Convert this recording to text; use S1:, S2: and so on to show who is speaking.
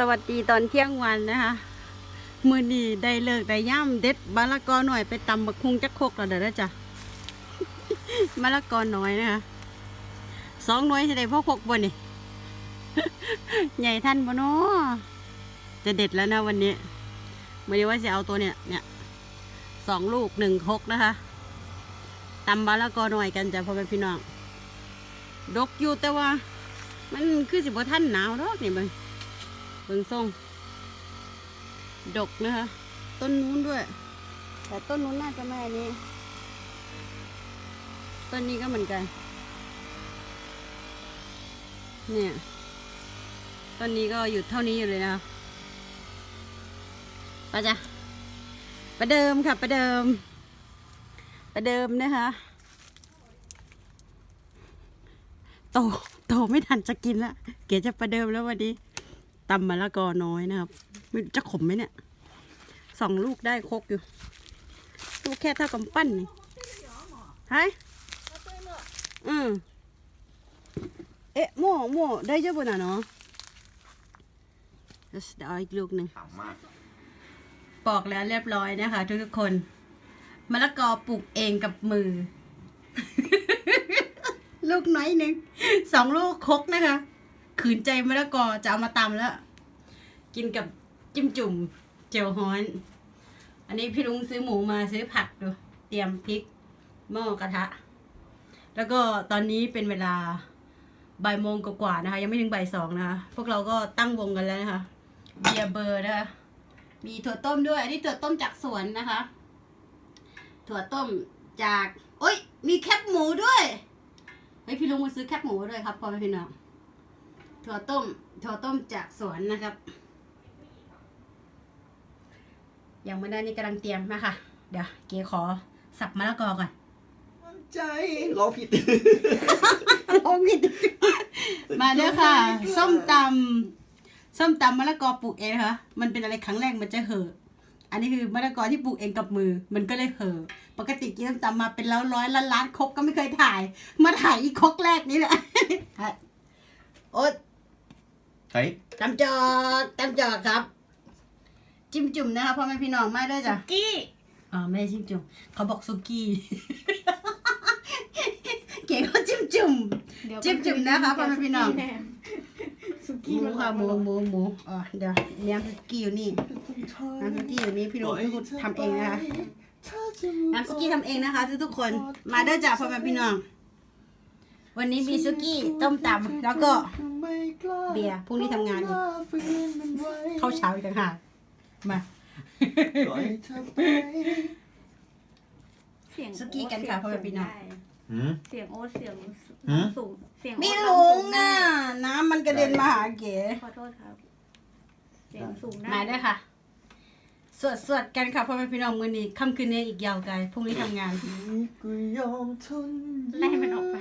S1: สวัสดีตอนเที่ยงวันนะคะมือนีได้เลิกได้ย่ำเด็ดมะละกอหน่อยไปตำบักคุงจักโคกแล้วเด้อจ้ะมะละกอน้อยนะคะสองหน่วยจะได้พ่อคกบ่นี่ใหญ่ท่านบ่เนาะจะเด็ดแล้วนะวันนี้ไม่ได้ว่าจะเอาตัวเนี่ยเนี่ยสองลูกหนึ่งคกนะคะตำมะละกอหน่อยกันจ้ะพ่อแม่พี่น้องดกอยู่แต่ว่า มันคือสิบ่ท่านหนาวดอกนี่เบิ่ง เบิ่งส่งดกนะคะ ต้นนู้นด้วย แต่ต้นนู้นน่าจะไม่อันนี้ ต้นนี้ก็เหมือนกัน เนี่ย ต้นนี้ก็อยู่เท่านี้อยู่เลยนะคะไปจ้ะประเดิมค่ะประเดิม ประเดิมนะคะโตโตไม่ทันจะกินละเก๋จะประเดิมแล้ววันนี้ ตำมะละกอน้อยนะครับไม่รู้จะขมไหมเนี่ยสองลูกได้ครกอยู่ลูกแค่เท่ากำปั้นนี่ฮะอืมเอ๊ะโม่โม่ได้เยอะปุ่นอะเนาะเดี๋ยวเอาอีกลูกหนึ่ง
S2: ถามมาก
S1: ปอกแล้วเรียบร้อยนะคะทุกทุกๆคนมะละกอปลูกเองกับมือ ลูกน้อยหนึ่งสองลูกครกนะคะ ขืนใจมะละกอจะเอามาตำแล้ว กินกับจิ้มจุ่มเจียวฮ้อน อันนี้พี่ลุงซื้อหมูมาซื้อผักดู เตรียมพริกหม้อกระทะ แล้วก็ตอนนี้เป็นเวลาบ่ายโมงกว่าๆนะคะ ยังไม่ถึงบ่ายสองนะคะพวกเราก็ตั้งวงกันแล้วนะคะเบียร์เบอร์นะคะมีถั่วต้มด้วย อันนี้ถั่วต้มจากสวนนะคะ ถั่วต้มจากโอ้ย มีแคบหมูด้วยเฮ้ยพี่ลุงมาซื้อแคบหมูด้วยครับพ่อแม่พี่น้อง ถั่วต้ม ถั่วต้มจากสวนนะครับ ยังไม่ได้นี่กำลังเตรียมนะคะ เดี๋ยวเก๋ขอสับมะละกอก่อน
S2: ใจร้องผิด
S1: โอ้ผิด มาเด้อค่ะ ส้มตำส้มตำมะละกอปลูกเองนะคะมันเป็นอะไรครั้งแรกมันจะเห่อะอันนี้คือมะละกอที่ปลูกเองกับมือ มันก็เลยเห่อะปกติกินส้มตำมาเป็นแล้วร้อยล้านล้านครกก็ไม่เคยถ่าย มาถ่ายอีกครกแรกนี้แหละ โอ๊ต
S2: เฮ้ย
S1: ตำจอกตำจอกครับ จิ้มจุ่มนะคะพ่อแม่พี่น้องมาด้วยจ้ะ
S3: กี้
S1: อ๋อไม่ได้จิ้มจุ่มเขาบอกซุกี้เก๋ก็จิ้มจุ่ม จิ้มจุ่มนะคะพ่อแม่พี่น้อง
S3: สุ
S1: ห
S3: กี้
S1: มูค่ะหมูหมูหมูอ๋อเดี๋ยวเลี้ยงซุกี้อยู่นี่น้ำซุกี้อยู่นี่พี่ลุงพี่คุณทำเองนะคะน้ำซุกี้ทำเองนะคะทุกทุกๆคนมาเด้อจ้ะพ่อแม่พี่น้อง วันนี้มีซุกี้ต้มตำแล้วก็เบียร์พรุ่งนี้ทำงานอีกเข้าเช้าอีกต่างหากมา
S3: เสียง
S1: สุกี้กันค่ะพ่อแม่พี่น้อง
S2: หืม
S3: เสียงโอ๊ตเสียง
S2: หืม
S3: สูงเสียง
S1: ไม่
S3: โอ๊ต
S1: ลุง
S3: สู
S1: อะน้ำมันกระเด็นมาหาเก๋
S3: ขอโทษครับ เสียงสูงได้
S1: มาเด้อค่ะ สวดสวดกันค่ะพ่อแม่พี่น้องมื้อนี้ค่ำคืนนี้อีกยาวไกลพรุ่งนี้ทำงาน
S2: กูยอมทน
S3: ไล่มันออกไป